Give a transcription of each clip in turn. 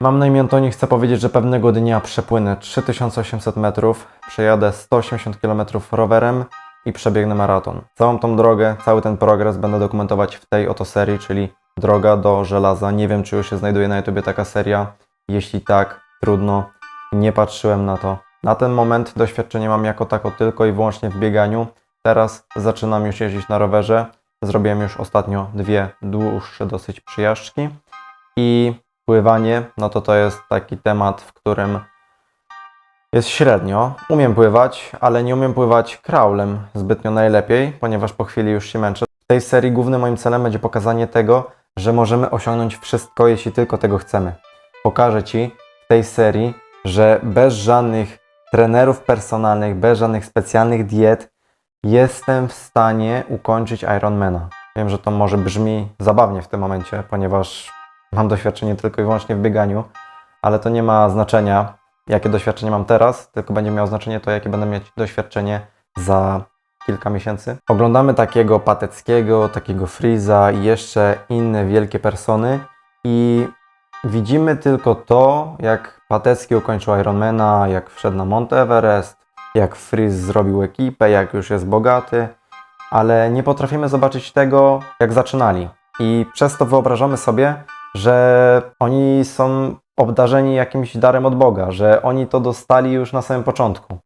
Mam na imię Antoni, chcę powiedzieć, że pewnego dnia przepłynę 3800 metrów, przejadę 180 km rowerem i przebiegnę maraton. Całą tą drogę, cały ten progres będę dokumentować w tej oto serii, czyli Droga do Żelaza. Nie wiem, czy już się znajduje na YouTubie taka seria. Jeśli tak, trudno. Nie patrzyłem na to. Na ten moment doświadczenie mam jako tako tylko i wyłącznie w bieganiu. Teraz zaczynam już jeździć na rowerze. Zrobiłem już ostatnio dwie dłuższe dosyć przyjażdżki. I pływanie, no to to jest taki temat, w którym jest średnio. Umiem pływać, ale nie umiem pływać kraulem zbytnio najlepiej, ponieważ po chwili już się męczę. W tej serii głównym moim celem będzie pokazanie tego, że możemy osiągnąć wszystko, jeśli tylko tego chcemy. Pokażę Ci w tej serii, że bez żadnych trenerów personalnych, bez żadnych specjalnych diet jestem w stanie ukończyć Ironmana. Wiem, że to może brzmi zabawnie w tym momencie, ponieważ mam doświadczenie tylko i wyłącznie w bieganiu, ale to nie ma znaczenia, jakie doświadczenie mam teraz, tylko będzie miało znaczenie to, jakie będę mieć doświadczenie za kilka miesięcy. Oglądamy takiego Pateckiego, takiego Freeza i jeszcze inne wielkie persony i widzimy tylko to, jak Patecki ukończył Ironmana, jak wszedł na Mount Everest, jak Freeze zrobił ekipę, jak już jest bogaty, ale nie potrafimy zobaczyć tego, jak zaczynali. I przez to wyobrażamy sobie, że oni są obdarzeni jakimś darem od Boga, że oni to dostali już na samym początku.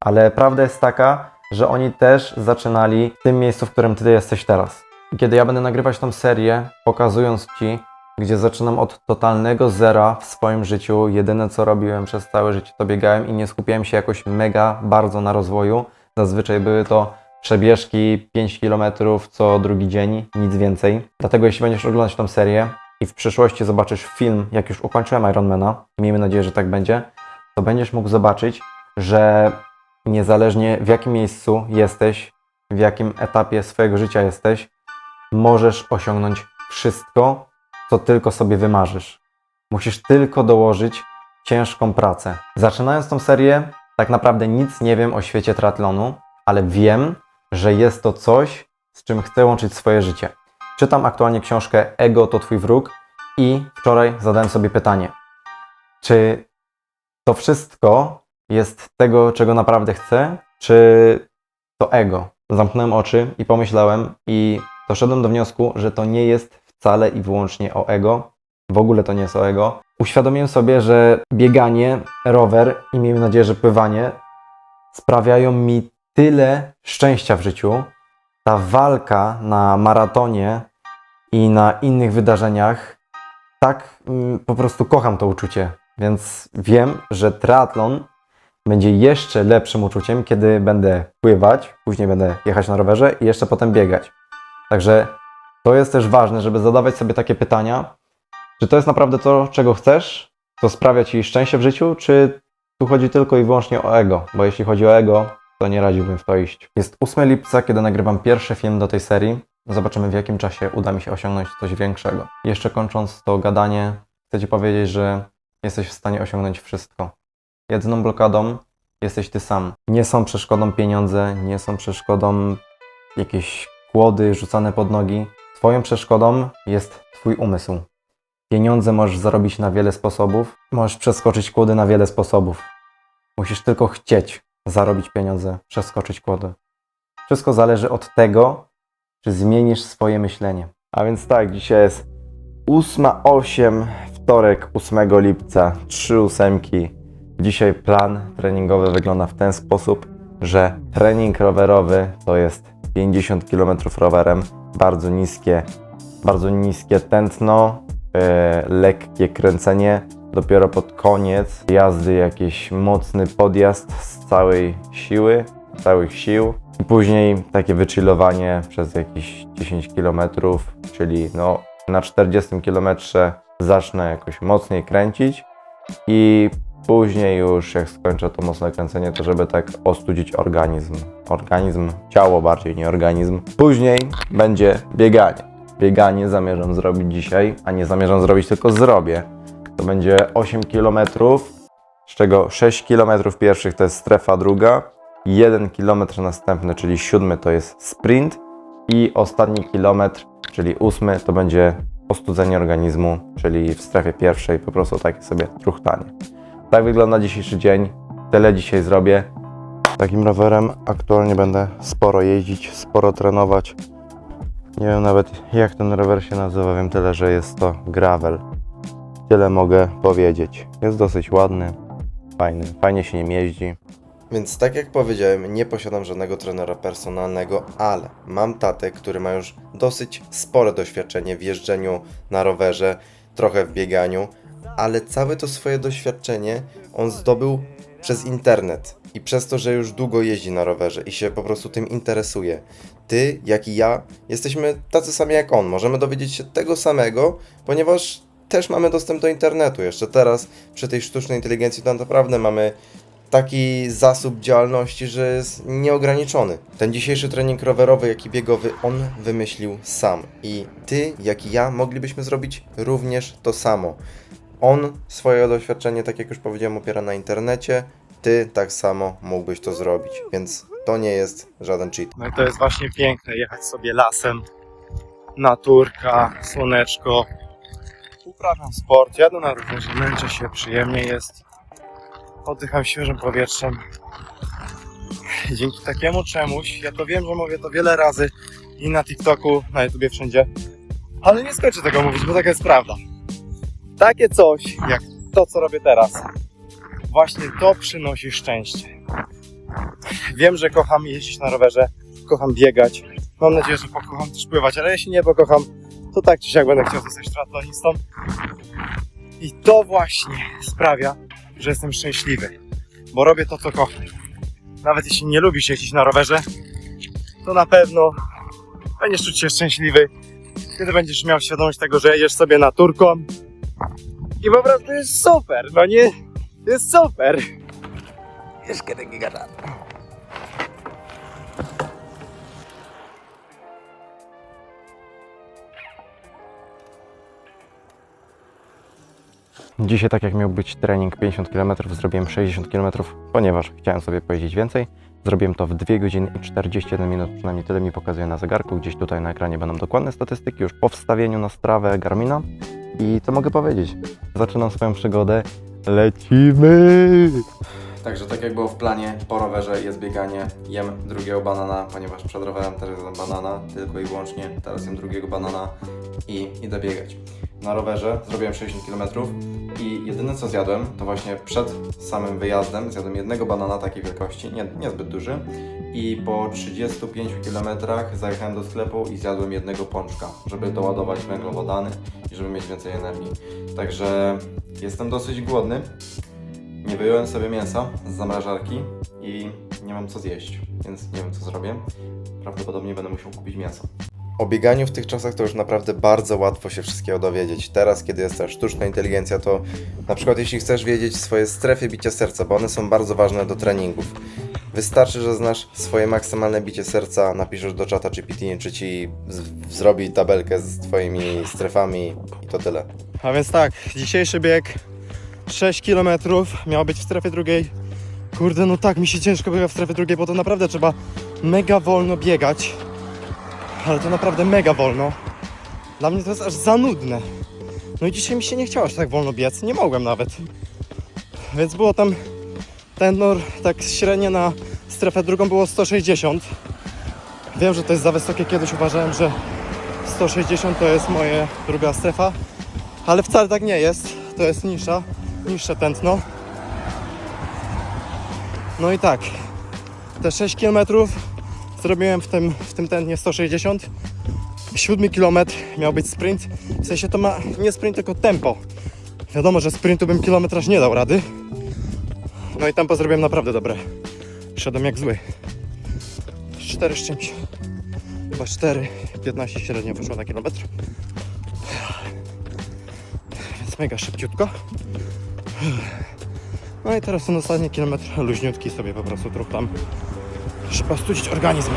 Ale prawda jest taka, że oni też zaczynali w tym miejscu, w którym ty jesteś teraz. I kiedy ja będę nagrywać tą serię, pokazując ci, gdzie zaczynam od totalnego zera w swoim życiu, jedyne co robiłem przez całe życie to biegałem i nie skupiałem się jakoś mega bardzo na rozwoju. Zazwyczaj były to przebieżki 5 km co drugi dzień, nic więcej. Dlatego jeśli będziesz oglądać tą serię i w przyszłości zobaczysz film, jak już ukończyłem Ironmana, miejmy nadzieję, że tak będzie, to będziesz mógł zobaczyć, że niezależnie w jakim miejscu jesteś, w jakim etapie swojego życia jesteś, możesz osiągnąć wszystko, co tylko sobie wymarzysz. Musisz tylko dołożyć ciężką pracę. Zaczynając tą serię, tak naprawdę nic nie wiem o świecie triatlonu, ale wiem, że jest to coś, z czym chcę łączyć swoje życie. Czytam aktualnie książkę Ego to Twój wróg i wczoraj zadałem sobie pytanie, czy to wszystko jest tego, czego naprawdę chcę, czy to ego? Zamknąłem oczy i pomyślałem i doszedłem do wniosku, że to nie jest wcale i wyłącznie o ego. W ogóle to nie jest o ego. Uświadomiłem sobie, że bieganie, rower i miejmy nadzieję, że pływanie sprawiają mi tyle szczęścia w życiu. Ta walka na maratonie i na innych wydarzeniach, tak mm, po prostu kocham to uczucie. Więc wiem, że triatlon będzie jeszcze lepszym uczuciem, kiedy będę pływać, później będę jechać na rowerze i jeszcze potem biegać. Także to jest też ważne, żeby zadawać sobie takie pytania, czy to jest naprawdę to, czego chcesz, co sprawia Ci szczęście w życiu, czy tu chodzi tylko i wyłącznie o ego, bo jeśli chodzi o ego, to nie radziłbym w to iść. Jest 8 lipca, kiedy nagrywam pierwszy film do tej serii. Zobaczymy w jakim czasie uda mi się osiągnąć coś większego. Jeszcze kończąc to gadanie, chcę Ci powiedzieć, że jesteś w stanie osiągnąć wszystko. Jedyną blokadą jesteś Ty sam. Nie są przeszkodą pieniądze, nie są przeszkodą jakieś kłody rzucane pod nogi. Twoją przeszkodą jest Twój umysł. Pieniądze możesz zarobić na wiele sposobów, możesz przeskoczyć kłody na wiele sposobów. Musisz tylko chcieć zarobić pieniądze, przeskoczyć kłody. Wszystko zależy od tego, czy zmienisz swoje myślenie. A więc tak, dzisiaj jest 8.08, wtorek 8 lipca, 3 ósemki. Dzisiaj plan treningowy wygląda w ten sposób, że trening rowerowy to jest 50 km rowerem, bardzo niskie, bardzo niskie tętno, e, lekkie kręcenie. Dopiero pod koniec jazdy jakiś mocny podjazd z całej siły, całych sił. I później takie wychillowanie przez jakieś 10 km, czyli no na 40 km zacznę jakoś mocniej kręcić i później już jak skończę to mocne kręcenie, to żeby tak ostudzić organizm. Organizm, ciało bardziej, nie organizm. Później będzie bieganie. Bieganie zamierzam zrobić dzisiaj, a nie zamierzam zrobić, tylko zrobię. To będzie 8 km, z czego 6 km pierwszych to jest strefa druga, 1 km następny, czyli siódmy to jest sprint i ostatni kilometr, czyli ósmy to będzie ostudzenie organizmu, czyli w strefie pierwszej po prostu takie sobie truchtanie. Tak wygląda dzisiejszy dzień. Tyle dzisiaj zrobię. Takim rowerem aktualnie będę sporo jeździć, sporo trenować. Nie wiem nawet jak ten rower się nazywa, wiem tyle, że jest to gravel. Tyle mogę powiedzieć. Jest dosyć ładny, fajny, fajnie się nim jeździ. Więc tak jak powiedziałem, nie posiadam żadnego trenera personalnego, ale mam tatę, który ma już dosyć spore doświadczenie w jeżdżeniu na rowerze, trochę w bieganiu, ale całe to swoje doświadczenie on zdobył przez internet i przez to, że już długo jeździ na rowerze i się po prostu tym interesuje. Ty, jak i ja, jesteśmy tacy sami jak on. Możemy dowiedzieć się tego samego, ponieważ też mamy dostęp do internetu. Jeszcze teraz, przy tej sztucznej inteligencji, to naprawdę mamy taki zasób działalności, że jest nieograniczony. Ten dzisiejszy trening rowerowy, jak i biegowy, on wymyślił sam. I ty, jak i ja, moglibyśmy zrobić również to samo. On swoje doświadczenie, tak jak już powiedziałem, opiera na internecie. Ty tak samo mógłbyś to zrobić, więc to nie jest żaden cheat. No i to jest właśnie piękne, jechać sobie lasem, naturka, słoneczko. Uprawiam sport, jadę na rowerze, męczę się, przyjemnie jest. Oddycham świeżym powietrzem. Dzięki takiemu czemuś, ja to wiem, że mówię to wiele razy i na TikToku, na YouTubie, wszędzie, ale nie skończę tego mówić, bo taka jest prawda. Takie coś, jak to, co robię teraz, właśnie to przynosi szczęście. Wiem, że kocham jeździć na rowerze, kocham biegać. Mam nadzieję, że pokocham też pływać, ale jeśli nie pokocham, to tak czy siak będę chciał zostać triatlonistą. I to właśnie sprawia, że jestem szczęśliwy, bo robię to, co kocham. Nawet jeśli nie lubisz jeździć na rowerze, to na pewno będziesz czuć się szczęśliwy, kiedy będziesz miał świadomość tego, że jedziesz sobie naturką. I po prostu jest super, no nie? Jest super. Jest kiedy gigata. Dzisiaj, tak jak miał być trening 50 km, zrobiłem 60 km, ponieważ chciałem sobie pojeździć więcej. Zrobiłem to w 2 godziny i 41 minut, przynajmniej tyle mi pokazuje na zegarku. Gdzieś tutaj na ekranie będą dokładne statystyki już po wstawieniu na strawę Garmina. I co mogę powiedzieć? Zaczynam swoją przygodę. Lecimy! Także tak jak było w planie, po rowerze jest bieganie. Jem drugiego banana, ponieważ przed rowerem też jadłem banana, tylko i wyłącznie. Teraz jem drugiego banana i idę biegać. Na rowerze zrobiłem 60 km i jedyne co zjadłem, to właśnie przed samym wyjazdem zjadłem jednego banana takiej wielkości, nie, niezbyt duży. I po 35 km zajechałem do sklepu i zjadłem jednego pączka, żeby doładować węglowodany i żeby mieć więcej energii. Także jestem dosyć głodny. Nie wyjąłem sobie mięsa z zamrażarki i nie mam co zjeść, więc nie wiem co zrobię. Prawdopodobnie będę musiał kupić mięso. O bieganiu w tych czasach to już naprawdę bardzo łatwo się wszystkiego dowiedzieć. Teraz, kiedy jest ta sztuczna inteligencja, to na przykład jeśli chcesz wiedzieć swoje strefy bicia serca, bo one są bardzo ważne do treningów. Wystarczy, że znasz swoje maksymalne bicie serca, napiszesz do czata GPT, czy ci zrobi tabelkę z twoimi strefami i to tyle. A więc tak, dzisiejszy bieg 6 km miał być w strefie drugiej. Kurde, no tak, mi się ciężko biega w strefie drugiej, bo to naprawdę trzeba mega wolno biegać. Ale to naprawdę mega wolno. Dla mnie to jest aż za nudne. No i dzisiaj mi się nie chciało aż tak wolno biec, nie mogłem nawet. Więc było tam tenor tak średnio na strefę drugą było 160. Wiem, że to jest za wysokie, kiedyś uważałem, że 160 to jest moja druga strefa, ale wcale tak nie jest. To jest niższa, niższe tętno. No i tak, te 6 km zrobiłem w tym, w tym tętnie 160. Siódmy kilometr miał być sprint. W sensie to ma nie sprint, tylko tempo. Wiadomo, że sprintu bym kilometraż nie dał rady. No i tempo zrobiłem naprawdę dobre. Szedłem jak zły. 4 z czymś. Chyba 4, 15 średnio wyszło na kilometr. Więc mega szybciutko. No i teraz ten ostatni kilometr luźniutki sobie po prostu truchtam. Trzeba studzić organizm.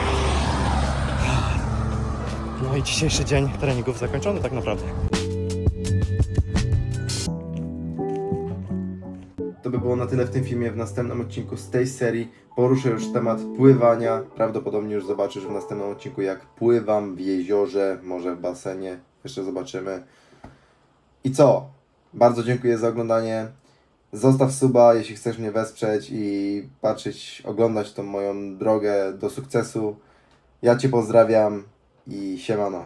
No i dzisiejszy dzień treningów zakończony tak naprawdę. To by było na tyle w tym filmie. W następnym odcinku z tej serii poruszę już temat pływania. Prawdopodobnie już zobaczysz w następnym odcinku, jak pływam w jeziorze, może w basenie. Jeszcze zobaczymy. I co? Bardzo dziękuję za oglądanie. Zostaw suba, jeśli chcesz mnie wesprzeć i patrzeć, oglądać tą moją drogę do sukcesu. Ja Cię pozdrawiam i siemano.